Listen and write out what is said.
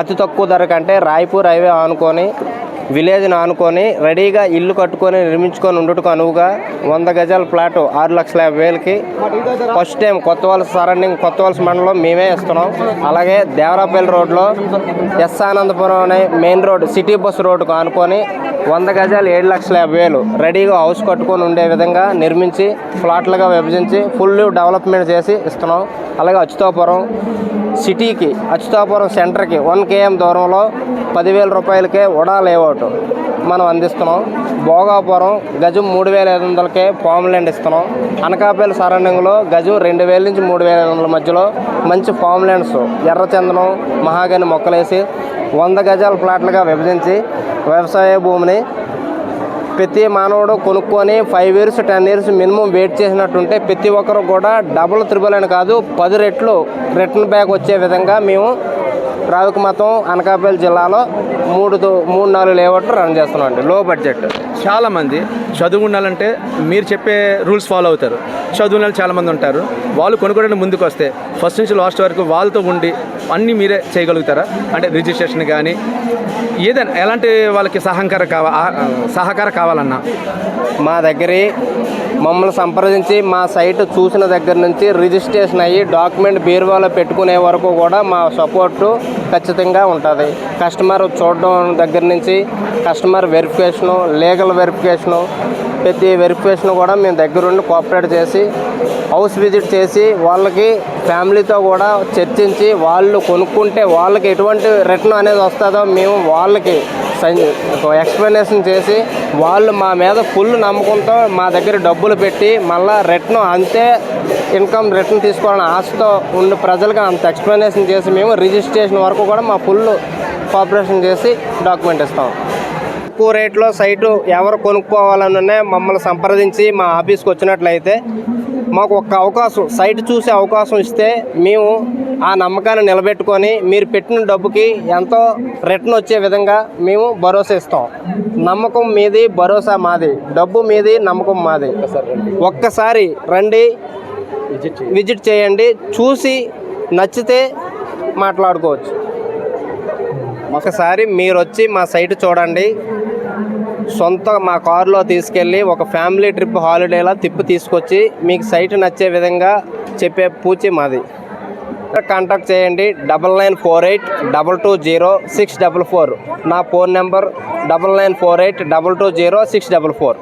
అతి తక్కువ ధర కంటే రాయపూర్ హైవే ఆనుకొని విలేజ్ని ఆనుకొని రెడీగా ఇల్లు కట్టుకొని నిర్మించుకొని ఉండటకు అనువుగా వంద గజాల ప్లాట్ ఆరు లక్షల యాభై వేలకి. ఫస్ట్ టైం కొత్త వలస సరౌండింగ్ కొత్త వలస మండలం మేమే ఇస్తున్నాం అలాగే దేవరాపల్లి రోడ్లో ఎస్ ఆనందపురం అనే మెయిన్ రోడ్ సిటీ బస్ రోడ్డుకు ఆనుకొని వంద గజాలు ఏడు లక్షల యాభై వేలు రెడీగా హౌస్ కట్టుకొని ఉండే విధంగా నిర్మించి ప్లాట్లుగా విభజించి ఫుల్ డెవలప్మెంట్ చేసి ఇస్తున్నాం. అలాగే అచ్యుతాపురం సిటీకి అచ్యుతాపురం సెంటర్కి వన్ కేఎం దూరంలో పదివేల రూపాయలకే ఉడా లేఅవుట్ మనం అందిస్తున్నాం. భోగాపురం గజం మూడు వేల ఐదు వందలకే ఫామ్ల్యాండ్ ఇస్తున్నాం. అనకాపల్లి సరౌండింగ్లో గజం రెండు వేల నుంచి మూడు వేల ఐదు వందల మధ్యలో మంచి ఫామ్ల్యాండ్స్ ఎర్రచందనం మహాగని మొక్కలేసి వంద గజాల ప్లాట్లుగా విభజించి వ్యవసాయ భూమిని ప్రతి మానవుడు కొనుక్కొని five years ten years minimum wait చేసినట్టుంటే ప్రతి ఒక్కరు కూడా డబుల్ త్రిబుల్ అని కాదు పది రెట్లు రిటర్న్ బ్యాక్ వచ్చే విధంగా మేము రావిక మతం అనకాపల్లి జిల్లాలో మూడు మూడు నాలుగు లేఅవుట్లు రన్ చేస్తున్నాం అండి. లో బడ్జెట్ చాలామంది చదువు ఉండాలంటే మీరు చెప్పే రూల్స్ ఫాలో అవుతారు. చదువు వాళ్ళు చాలామంది ఉంటారు. వాళ్ళు కొనుక్కోవడానికి ముందుకు వస్తే ఫస్ట్ నుంచి లాస్ట్ వరకు వాళ్ళతో ఉండి అన్నీ మీరే చేయగలుగుతారా? అంటే రిజిస్ట్రేషన్ కానీ ఏదైనా ఎలాంటి వాళ్ళకి సహకారం కావా సహకారం కావాలన్నా? మా దగ్గర మమ్మల్ని సంప్రదించి మా సైట్ చూసిన దగ్గర నుంచి రిజిస్ట్రేషన్ అయ్యి డాక్యుమెంట్ బీరువాలో పెట్టుకునే వరకు కూడా మా సపోర్టు ఖచ్చితంగా ఉంటుంది. కస్టమర్ చూడడం దగ్గర నుంచి కస్టమర్ వెరిఫికేషను లీగల్ వెరిఫికేషను ప్రతి వెరిఫికేషన్ కూడా మేము దగ్గరుండి కోఆపరేట్ చేసి హౌస్ విజిట్ చేసి వాళ్ళకి ఫ్యామిలీతో కూడా చర్చించి వాళ్ళు కొనుక్కుంటే వాళ్ళకి ఎటువంటి రిటర్న్ అనేది వస్తుందో మేము వాళ్ళకి ఎక్స్ప్లెనేషన్ చేసి వాళ్ళు మా మీద ఫుల్ నమ్మకంతో మా దగ్గర డబ్బులు పెట్టి మళ్ళీ రిటర్న్ అంతే ఇన్కమ్ రిటర్న్ తీసుకోవాలని ఆశతో ఉండి ప్రజలకు అంత ఎక్స్ప్లెనేషన్ చేసి మేము రిజిస్ట్రేషన్ వరకు కూడా మా ఫుల్ కోఆపరేషన్ చేసి డాక్యుమెంట్ ఇస్తాం. తక్కువ రేట్లో సైటు ఎవరు కొనుక్కోవాలనే మమ్మల్ని సంప్రదించి మా ఆఫీస్కి వచ్చినట్లయితే మాకు ఒక అవకాశం సైట్ చూసే అవకాశం ఇస్తే మేము ఆ నమ్మకాన్ని నిలబెట్టుకొని మీరు పెట్టిన డబ్బుకి ఎంతో రిటర్న్ వచ్చే విధంగా మేము భరోసా ఇస్తాం. నమ్మకం మీది భరోసా మాది. డబ్బు మీది నమ్మకం మాది. ఒక్కసారి రండి విజిట్ చేయండి చూసి నచ్చితే మాట్లాడుకోవచ్చు. ఒకసారి మీరు వచ్చి మా సైట్ చూడండి. సొంత మా కారులో తీసుకెళ్ళి ఒక ఫ్యామిలీ ట్రిప్ హాలిడేలా తిప్పి తీసుకొచ్చి మీకు సైట్ నచ్చే విధంగా చెప్పే పూచి మాది. కాంటాక్ట్ చేయండి. Double nine four eight double two zero six double four. నా phone number double nine four eight double two zero six double four.